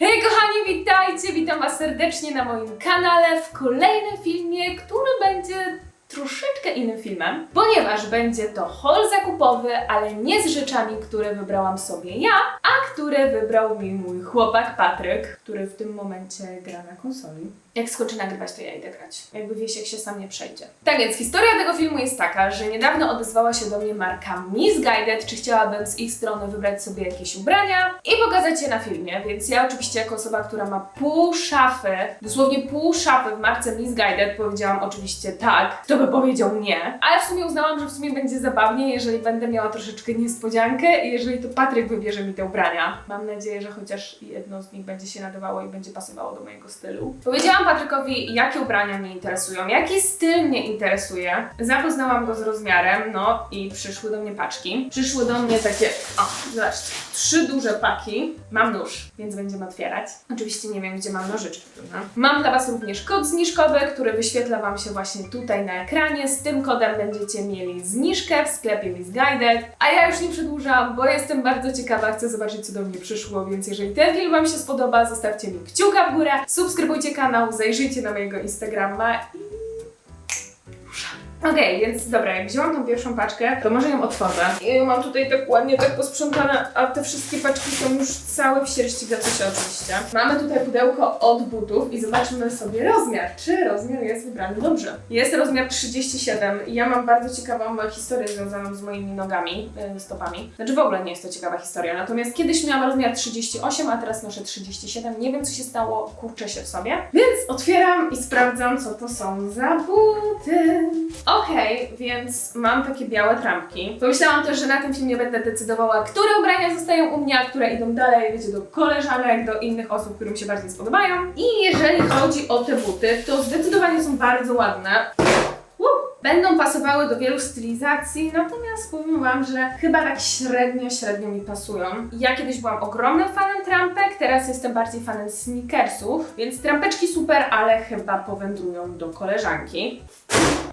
Hej kochani, witajcie! Witam Was serdecznie na moim kanale w kolejnym filmie, który będzie troszeczkę innym filmem, ponieważ będzie to haul zakupowy, ale nie z rzeczami, które wybrałam sobie ja, a które wybrał mi mój chłopak Patryk, który w tym momencie gra na konsoli. Jak skoczy nagrywać, to ja idę grać. Jakby Wiesiek się sam nie przejdzie. Tak więc historia tego filmu jest taka, że niedawno odezwała się do mnie marka Misguided, czy chciałabym z ich strony wybrać sobie jakieś ubrania i pokazać je na filmie, więc ja oczywiście jako osoba, która ma pół szafy, dosłownie pół szafy w marce Misguided powiedziałam oczywiście tak, kto by powiedział nie, ale w sumie uznałam, że w sumie będzie zabawnie, jeżeli będę miała troszeczkę niespodziankę i jeżeli to Patryk wybierze mi te ubrania. Mam nadzieję, że chociaż jedno z nich będzie się nadawało i będzie pasowało do mojego stylu. Powiedziałam Patrykowi, jakie ubrania mnie interesują, jaki styl mnie interesuje. Zapoznałam go z rozmiarem, no i przyszły do mnie paczki. Przyszły do mnie takie, o, zobaczcie, trzy duże paki. Mam nóż, więc będziemy otwierać. Oczywiście nie wiem, gdzie mam nożyczki. Mam dla Was również kod zniżkowy, który wyświetla Wam się właśnie tutaj na ekranie. Z tym kodem będziecie mieli zniżkę w sklepie Misguided. A ja już nie przedłużam, bo jestem bardzo ciekawa, chcę zobaczyć, co do mnie przyszło, więc jeżeli ten film Wam się spodoba, zostawcie mi kciuka w górę, subskrybujcie kanał, zajrzyjcie na mojego Instagrama i Okej, więc dobra, jak wzięłam tą pierwszą paczkę, to może ją otworzę. I mam tutaj tak ładnie tak posprzątane, a te wszystkie paczki są już całe w sierści się oczywiście. Mamy tutaj pudełko od butów i zobaczmy sobie rozmiar. Czy rozmiar jest wybrany dobrze? Jest rozmiar 37 i ja mam bardzo ciekawą historię związaną z moimi nogami, yy, stopami. Znaczy w ogóle nie jest to ciekawa historia, natomiast kiedyś miałam rozmiar 38, a teraz noszę 37. Nie wiem co się stało, kurczę się w sobie. Więc otwieram i sprawdzam co to są za buty. Okej, więc mam takie białe trampki. Pomyślałam też, że na tym filmie będę decydowała, które ubrania zostają u mnie, a które idą dalej, wiecie, do koleżanek, do innych osób, którym się bardziej spodobają. I jeżeli chodzi o te buty, to zdecydowanie są bardzo ładne. Będą pasowały do wielu stylizacji, natomiast powiem Wam, że chyba tak średnio, średnio mi pasują. Ja kiedyś byłam ogromnym fanem trampek, teraz jestem bardziej fanem sneakersów, więc trampeczki super, ale chyba powędrują do koleżanki.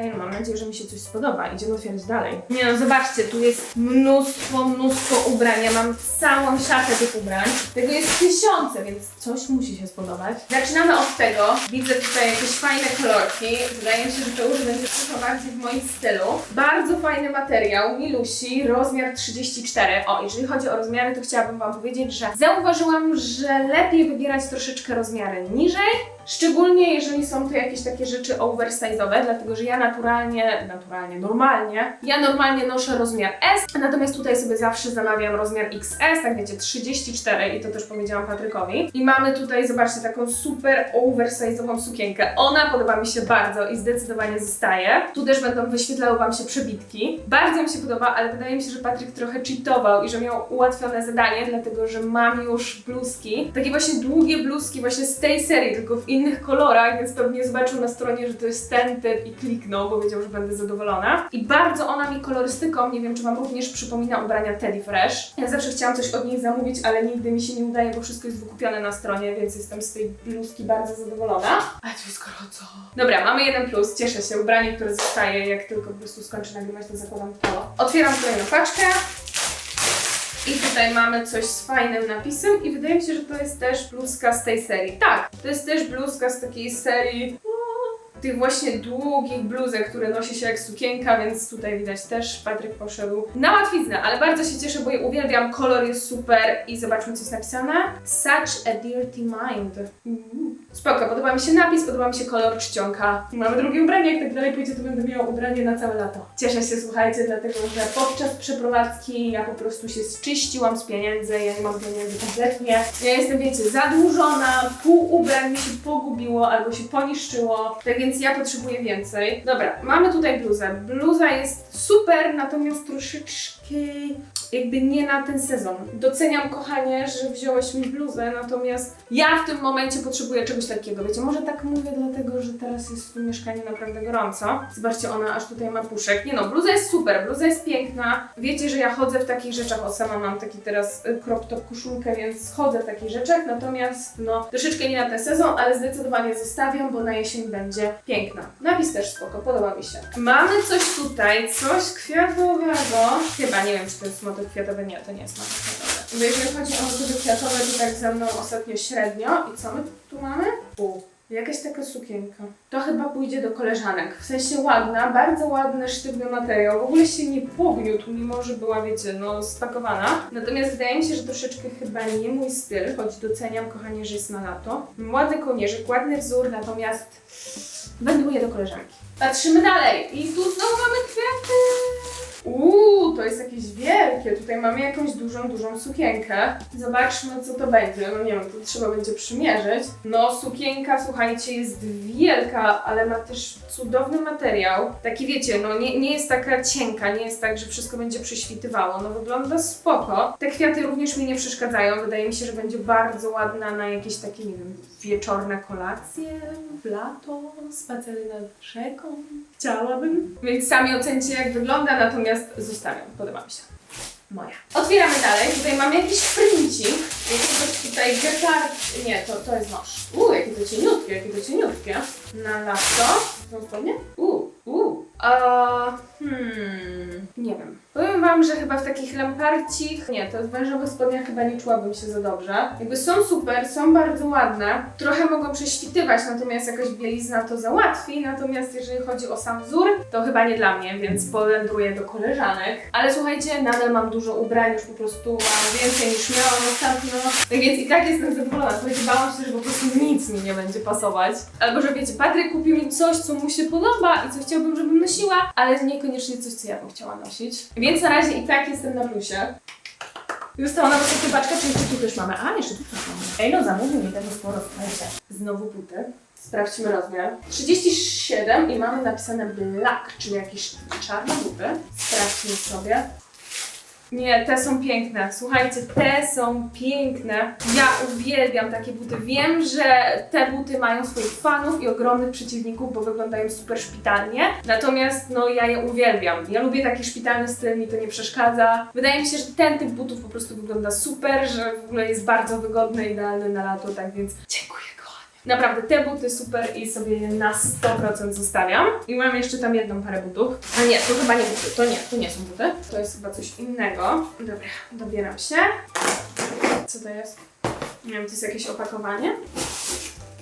Ej, mam nadzieję, że mi się coś spodoba. Idziemy otwierać dalej. Nie no, zobaczcie, tu jest mnóstwo, mnóstwo ubrań. Ja mam całą szafę tych ubrań. Tego jest tysiące, więc coś musi się spodobać. Zaczynamy od tego. Widzę tutaj jakieś fajne kolorki. Wydaje mi się, że to już będzie trochę bardziej w moim stylu. Bardzo fajny materiał, Milusi, rozmiar 34. O, jeżeli chodzi o rozmiary, to chciałabym Wam powiedzieć, że zauważyłam, że lepiej wybierać troszeczkę rozmiary niżej, Szczególnie jeżeli są to jakieś takie rzeczy oversize'owe, dlatego że ja naturalnie, naturalnie, normalnie, ja normalnie noszę rozmiar S, natomiast tutaj sobie zawsze zamawiam rozmiar XS, tak wiecie, 34 i to też powiedziałam Patrykowi. I mamy tutaj, zobaczcie, taką super oversize'ową sukienkę. Ona podoba mi się bardzo i zdecydowanie zostaje. Tu też będą wyświetlały Wam się przebitki. Bardzo mi się podoba, ale wydaje mi się, że Patryk trochę cheatował i że miał ułatwione zadanie, dlatego że mam już bluzki, takie właśnie długie bluzki właśnie z tej serii, tylko w innych kolorach, więc pewnie zobaczył na stronie, że to jest ten typ i kliknął, bo wiedział, że będę zadowolona. I bardzo ona mi kolorystyką, nie wiem czy Wam również przypomina ubrania Teddy Fresh. Ja zawsze chciałam coś od niej zamówić, ale nigdy mi się nie udaje, bo wszystko jest wykupione na stronie, więc jestem z tej bluzki bardzo zadowolona. Ale to jest gorąco. Dobra, mamy jeden plus, cieszę się. Ubranie, które zostaje, jak tylko po prostu skończę nagrywać, to zakładam to. Otwieram kolejną paczkę. I tutaj mamy coś z fajnym napisem i wydaje mi się, że to jest też bluzka z tej serii. Tak, to jest też bluzka z takiej serii tych właśnie długich bluzek, które nosi się jak sukienka, więc tutaj widać też Patryk poszedł na łatwiznę, ale bardzo się cieszę, bo je uwielbiam, kolor jest super i zobaczmy co jest napisane. Such a dirty mind. Mm. Spoko, podoba mi się napis, podoba mi się kolor czcionka. Mamy drugie ubranie, jak tak dalej pójdzie, to będę miała ubranie na całe lato. Cieszę się, słuchajcie, dlatego że podczas przeprowadzki ja po prostu się zczyściłam z pieniędzy, ja nie mam pieniędzy kompletnie. Ja jestem, wiecie, zadłużona, pół ubrań mi się pogubiło albo się poniszczyło, tak więc ja potrzebuję więcej. Dobra, mamy tutaj bluzę. Bluza jest super, natomiast troszeczkę jakby nie na ten sezon. Doceniam, kochanie, że wziąłeś mi bluzę, natomiast ja w tym momencie potrzebuję czegoś takiego. Wiecie, może tak mówię dlatego, że teraz jest w tym mieszkaniu naprawdę gorąco. Zobaczcie, ona aż tutaj ma puszek. Nie no, bluza jest super, bluza jest piękna. Wiecie, że ja chodzę w takich rzeczach, o sama mam taki teraz y, crop top koszulkę, więc chodzę w takich rzeczach, natomiast no troszeczkę nie na ten sezon, ale zdecydowanie zostawiam, bo na jesień będzie piękna. Napis też spoko, podoba mi się. Mamy coś tutaj, coś kwiatowego. Chyba, nie wiem, czy to jest motyw kwiatowy, nie, to nie jest motyw kwiatowy. Bo jeżeli chodzi o motywy kwiatowe, to tak ze mną ostatnio średnio. I co my tu mamy? U. Jakaś taka sukienka. To chyba pójdzie do koleżanek. W sensie ładna, bardzo ładny, sztywny materiał. W ogóle się nie pogniótł, mimo że była, wiecie, no spakowana. Natomiast wydaje mi się, że troszeczkę chyba nie mój styl, choć doceniam, kochanie, że jest na lato. Ładny kołnierzyk, ładny wzór, natomiast wędruję do koleżanki. Patrzymy dalej. I tu znowu mamy kwiaty. Uuu, to jest jakieś wielkie. Tutaj mamy jakąś dużą, dużą sukienkę. Zobaczmy, co to będzie. No nie wiem, to trzeba będzie przymierzyć. No, sukienka, słuchajcie, jest wielka, ale ma też cudowny materiał. Taki wiecie, no nie, nie jest taka cienka, nie jest tak, że wszystko będzie prześwitywało. No wygląda spoko. Te kwiaty również mi nie przeszkadzają. Wydaje mi się, że będzie bardzo ładna na jakieś takie, nie wiem, wieczorne kolacje, w lato, spacery nad rzeką. Chciałabym. Więc sami ocencie, jak wygląda, natomiast zostawiam. Podoba mi się. Moja. Otwieramy dalej. Tutaj mamy jakiś princik. Jakiegoś tutaj getard... Nie, to, to jest noż. Uuu, jakie to cieniutkie, jakie to cieniutkie. Na lato. Są spodnie? Uuu, uuu. Wiem. Wam, że chyba w takich lamparcich, nie, to w wężowych spodniach chyba nie czułabym się za dobrze. Jakby są super, są bardzo ładne. Trochę mogą prześwitywać, natomiast jakaś bielizna to załatwi. Natomiast jeżeli chodzi o sam wzór, to chyba nie dla mnie, więc polędruję do koleżanek. Ale słuchajcie, nadal mam dużo ubrań, już po prostu mam więcej niż miałam ostatnio. Tak więc i tak jestem zadowolona. Słuchajcie, bałam się, że po prostu nic mi nie będzie pasować. Albo że wiecie, Patryk kupił mi coś, co mu się podoba i co chciałbym, żebym nosiła, ale niekoniecznie coś, co ja bym chciała nosić. Więc na razie i tak jestem na plusie. Została nam ostatnia paczka, czy jeszcze tu też mamy? A, jeszcze tu też mamy. Ej, no zamówił mi tego sporo, słuchajcie. Znowu buty. Sprawdźmy rozmiar. 37 i mamy napisane black, czyli jakieś czarne buty. Sprawdźmy sobie. Nie, te są piękne. Słuchajcie, te są piękne. Ja uwielbiam takie buty. Wiem, że te buty mają swoich fanów i ogromnych przeciwników, bo wyglądają super szpitalnie. Natomiast no ja je uwielbiam. Ja lubię taki szpitalny styl, mi to nie przeszkadza. Wydaje mi się, że ten typ butów po prostu wygląda super, że w ogóle jest bardzo wygodny, idealny na lato, tak więc dziękuję. Naprawdę, te buty super i sobie na 100% zostawiam. I mam jeszcze tam jedną parę butów. A nie, to chyba nie buty, to nie, to nie są buty. To jest chyba coś innego. Dobra, dobieram się. Co to jest? Nie wiem, to jest jakieś opakowanie.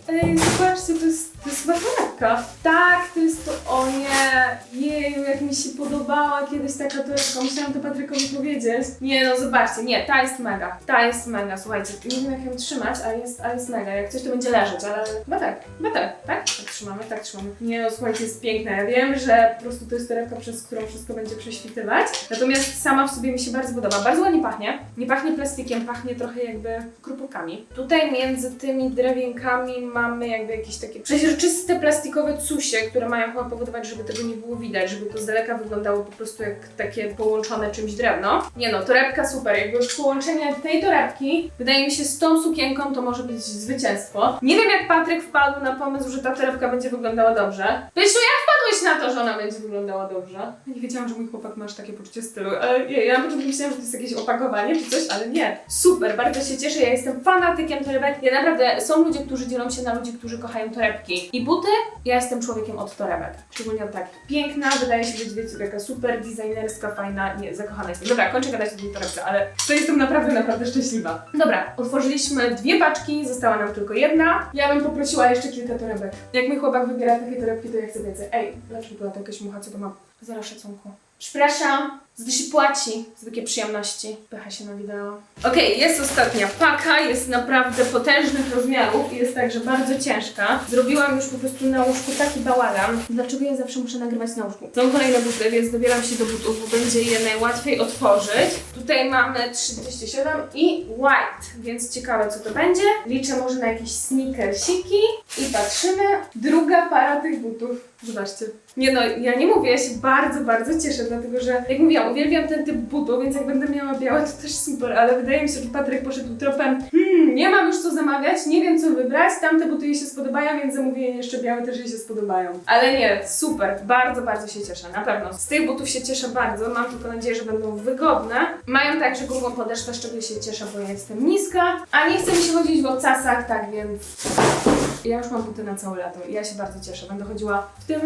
Ej, zobaczcie, to jest, to jest chyba torebka. Tak, to jest to, o nie, jeju, jak mi się podobała kiedyś taka torebka, musiałam to Patrykowi powiedzieć. Nie no, zobaczcie, nie, ta jest mega, ta jest mega, słuchajcie, nie wiem jak ją trzymać, ale jest, ale jest mega, jak coś to będzie leżeć, ale chyba tak, chyba tak, tak? Tak trzymamy, tak trzymamy. Nie no, słuchajcie, jest piękna, ja wiem, że po prostu to jest torebka, przez którą wszystko będzie prześwitywać, natomiast sama w sobie mi się bardzo podoba, bardzo ładnie pachnie, nie pachnie plastikiem, pachnie trochę jakby krupówkami. Tutaj między tymi drewienkami mamy jakby jakieś takie przeźroczyste plastikowe cusie, które mają chyba powodować, żeby tego nie było widać, żeby to z daleka wyglądało po prostu jak takie połączone czymś drewno. Nie no, torebka super, jakby połączenie tej torebki, wydaje mi się z tą sukienką to może być zwycięstwo. Nie wiem jak Patryk wpadł na pomysł, że ta torebka będzie wyglądała dobrze. Pysiu, jak wpadłeś na to, że ona będzie wyglądała dobrze? Ja nie wiedziałam, że mój chłopak ma aż takie poczucie stylu, ale ja, ja na początku myślałam, że to jest jakieś opakowanie czy coś, ale nie. Super, bardzo się cieszę, ja jestem fanatykiem torebek. Ja naprawdę, są ludzie, którzy dzielą się na ludzi, którzy kochają torebki i buty. Ja jestem człowiekiem od torebek. Szczególnie od takich. Piękna, wydaje się być, wiecie, taka super designerska, fajna. Nie, zakochana jestem. Dobra, kończę gadać o tej torebce, ale to jestem naprawdę, naprawdę szczęśliwa. Dobra, otworzyliśmy dwie paczki, została nam tylko jedna. Ja bym poprosiła jeszcze kilka torebek. Jak mój chłopak wybiera takie torebki, to ja chcę więcej. Ej, dlaczego była to jakaś mucha, co to ma? Zero szacunku. Przepraszam, za to się płaci, takie przyjemności. Pycha się na wideo. Okej, jest ostatnia paka, jest naprawdę potężnych rozmiarów i jest także bardzo ciężka. Zrobiłam już po prostu na łóżku taki bałagan. Dlaczego ja zawsze muszę nagrywać na łóżku? Są kolejne buty, więc dobieram się do butów, bo będzie je najłatwiej otworzyć. Tutaj mamy 37 i white, więc ciekawe co to będzie. Liczę może na jakieś sneakersiki i patrzymy. Druga para tych butów. Zobaczcie. Nie no, ja nie mówię, ja się bardzo, bardzo cieszę, dlatego że, jak mówiłam, uwielbiam ten typ butów, więc jak będę miała białe, to też super, ale wydaje mi się, że Patryk poszedł tropem, hmm, Nie mam już co zamawiać, nie wiem co wybrać. Tamte buty jej się spodobają, więc zamówię jeszcze białe, też jej się spodobają. Ale nie, super, bardzo, bardzo się cieszę, na pewno. Z tych butów się cieszę bardzo, mam tylko nadzieję, że będą wygodne. Mają także grubą podeszwę, z czego się cieszę, bo ja jestem niska, a nie chce mi się chodzić w obcasach, tak więc ja już mam buty na całe lato i ja się bardzo cieszę. Będę chodziła w tym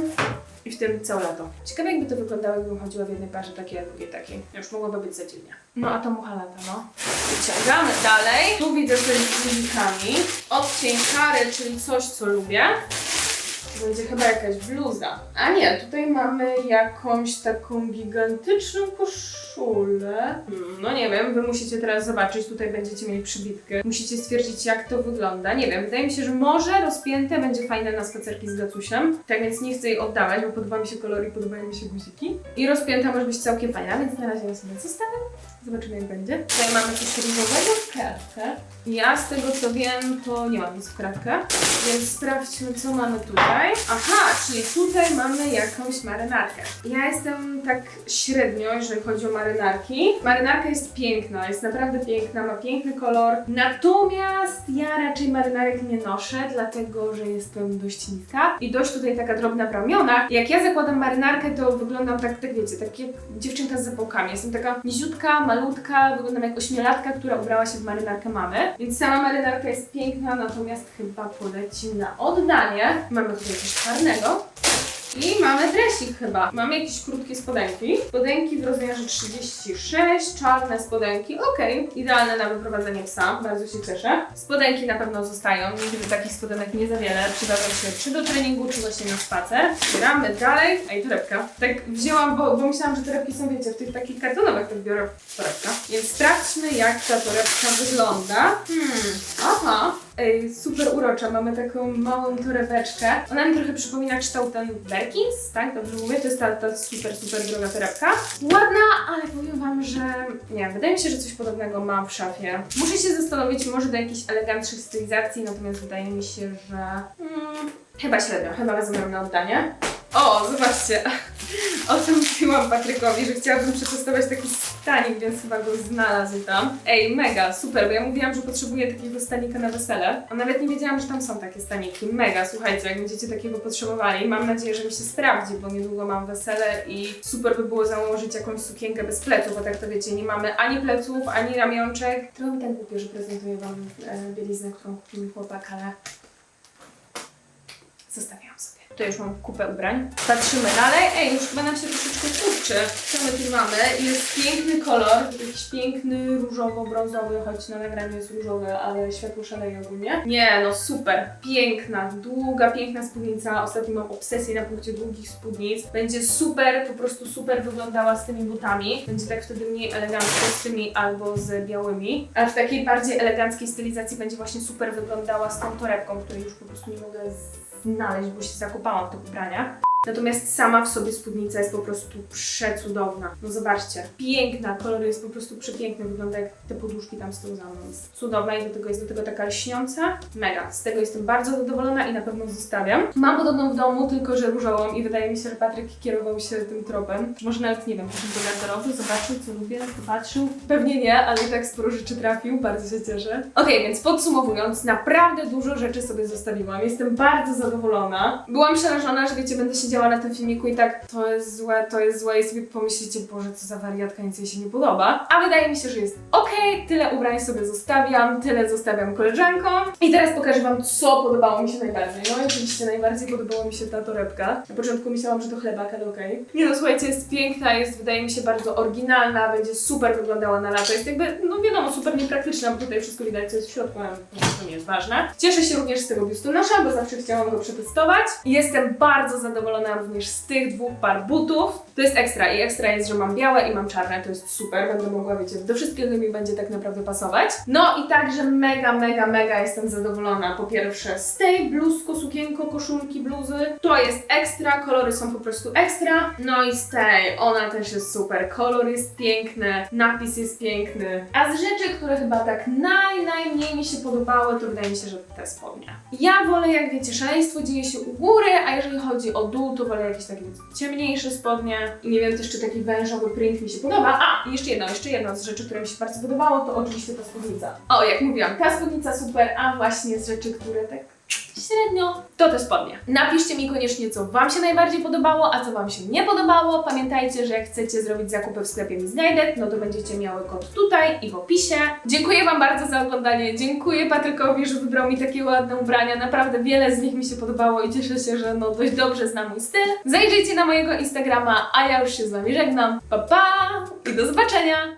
i w tym całe lato. Ciekawe jakby to wyglądało, jakbym chodziła w jednej parze takiej, a drugiej takiej. Już mogłoby być za dziwnie. No a to mucha lata, no. Wyciągamy dalej. Tu widzę coś z guzikami. Odcień kary, czyli coś, co lubię. Będzie chyba jakaś bluza. A nie, tutaj mamy jakąś taką gigantyczną koszulę. Hmm, no nie wiem, wy musicie teraz zobaczyć, tutaj będziecie mieli przybitkę. Musicie stwierdzić, jak to wygląda. Nie wiem, wydaje mi się, że może rozpięte będzie fajne na spacerki z gacusiem. Tak więc nie chcę jej oddawać, bo podoba mi się kolor i podobają mi się guziki. I rozpięta może być całkiem fajna, więc na razie ją sobie zostawię. Zobaczymy jak będzie. Tutaj mamy coś różowego w kratkę. Ja z tego co wiem, to nie mam nic w kratkę. Więc sprawdźmy co mamy tutaj. Aha, czyli tutaj mamy jakąś marynarkę. Ja jestem tak średnio, jeżeli chodzi o marynarki. Marynarka jest piękna, jest naprawdę piękna, ma piękny kolor. Natomiast ja raczej marynarek nie noszę, dlatego że jestem dość niska i dość tutaj taka drobna w ramionach. Jak ja zakładam marynarkę, to wyglądam tak, tak wiecie, tak jak dziewczynka z zapałkami. Jestem taka niziutka, malutka, wyglądam jak ośmiolatka, która ubrała się w marynarkę mamy. Więc sama marynarka jest piękna, natomiast chyba poleci na oddanie. Mamy tutaj coś czarnego. I mamy dresik chyba. Mamy jakieś krótkie spodenki. Spodenki w rozmiarze 36, czarne spodenki. Okej, idealne na wyprowadzenie psa, bardzo się cieszę. Spodenki na pewno zostają, nigdy takich spodenek nie za wiele. Przydadzą się czy do treningu, czy właśnie na spacer. Gramy dalej. Ej, torebka. Tak wzięłam, bo, bo myślałam, że torebki są, wiecie, w tych takich kartonowych, tak biorę torebka. Więc sprawdźmy, jak ta torebka wygląda. Hmm, aha. Ej, super urocza, mamy taką małą torebeczkę. Ona mi trochę przypomina kształt ten Berkins, tak? Dobrze mówię? To jest ta, ta super, super droga torebka. Ładna, ale powiem wam, że nie, wydaje mi się, że coś podobnego mam w szafie. Muszę się zastanowić może do jakichś elegantszych stylizacji, natomiast wydaje mi się, że hmm, chyba średnio, chyba wezmę na oddanie. O, zobaczcie. O tym mówiłam Patrykowi, że chciałabym przetestować taki stanik, więc chyba go znalazł tam. Ej, mega, super, bo ja mówiłam, że potrzebuję takiego stanika na wesele, a nawet nie wiedziałam, że tam są takie staniki. Mega, słuchajcie, jak będziecie takiego potrzebowali, mam nadzieję, że mi się sprawdzi, bo niedługo mam wesele i super by było założyć jakąś sukienkę bez pleców, bo tak to wiecie, nie mamy ani pleców, ani ramionczek. Trochę mi tak głupio, że prezentuję wam e, bieliznę, którą kupił mi chłopak, ale zostawiam sobie. Tutaj już mam kupę ubrań. Patrzymy dalej. Ej, już chyba nam się troszeczkę kurczy. Co my tu mamy? Jest piękny kolor, jakiś piękny różowo-brązowy, choć na nagraniu jest różowy, ale światło szaleje ogólnie. Nie, no super. Piękna, długa, piękna spódnica. Ostatnio mam obsesję na punkcie długich spódnic. Będzie super, po prostu super wyglądała z tymi butami. Będzie tak wtedy mniej elegancko z tymi albo z białymi. A w takiej bardziej eleganckiej stylizacji będzie właśnie super wyglądała z tą torebką, której już po prostu nie mogę znaleźć, bo się zakopałam w tych ubraniach. Natomiast sama w sobie spódnica jest po prostu przecudowna. No zobaczcie, piękna, kolor jest po prostu przepiękny, wygląda jak te poduszki tam z tyłu za mną. Jest cudowna i do tego jest do tego taka lśniąca. Mega, z tego jestem bardzo zadowolona i na pewno zostawiam. Mam podobną w domu, tylko że różową i wydaje mi się, że Patryk kierował się tym tropem. Może nawet, nie wiem, poszedł do garderoby, zobaczył co lubię, popatrzył. Pewnie nie, ale i tak sporo rzeczy trafił, bardzo się cieszę. Okej, więc podsumowując, naprawdę dużo rzeczy sobie zostawiłam. Jestem bardzo zadowolona. Byłam przerażona, że wiecie, będę siedziała na tym filmiku i tak to jest złe, to jest złe i sobie pomyślicie, Boże, co za wariatka, nic jej się nie podoba. A wydaje mi się, że jest okej, tyle ubrań sobie zostawiam, tyle zostawiam koleżankom. I teraz pokażę Wam, co podobało mi się najbardziej. No i oczywiście najbardziej podobała mi się ta torebka. Na początku myślałam, że to chlebak, ale okej. Nie no, słuchajcie, jest piękna, jest wydaje mi się bardzo oryginalna, będzie super wyglądała na lato. Jest jakby, no wiadomo, super niepraktyczna, bo tutaj wszystko widać, co jest w środku, ale to nie jest ważne. Cieszę się również z tego biustonosza, bo zawsze chciałam go przetestować. Jestem bardzo zadowolona również z tych dwóch par butów. To jest ekstra i ekstra jest, że mam białe i mam czarne, to jest super, będę mogła, wiecie, do wszystkiego mi będzie tak naprawdę pasować. No i także mega, mega, mega jestem zadowolona po pierwsze z tej bluzko, sukienko, koszulki, bluzy. To jest ekstra, kolory są po prostu ekstra. No i z tej, ona też jest super, kolor jest piękny, napis jest piękny. A z rzeczy, które chyba tak naj, najmniej mi się podobały, to wydaje mi się, że te spodnie. Ja wolę, jak wiecie, szaleństwo dzieje się u góry, a jeżeli chodzi o dół, to wolę jakieś takie ciemniejsze spodnie. I nie wiem, też czy taki wężowy print mi się podoba. A, jeszcze jedno, jeszcze jedno z rzeczy, które mi się bardzo podobało, to oczywiście ta spódnica. O, jak mówiłam, ta spódnica super, a właśnie z rzeczy, które tak średnio, to te spodnie. Napiszcie mi koniecznie, co Wam się najbardziej podobało, a co Wam się nie podobało. Pamiętajcie, że jak chcecie zrobić zakupy w sklepie Mi Znajdę, no to będziecie miały kod tutaj i w opisie. Dziękuję Wam bardzo za oglądanie. Dziękuję Patrykowi, że wybrał mi takie ładne ubrania. Naprawdę wiele z nich mi się podobało i cieszę się, że no dość dobrze zna mój styl. Zajrzyjcie na mojego Instagrama, a ja już się z Wami żegnam. Pa pa i do zobaczenia!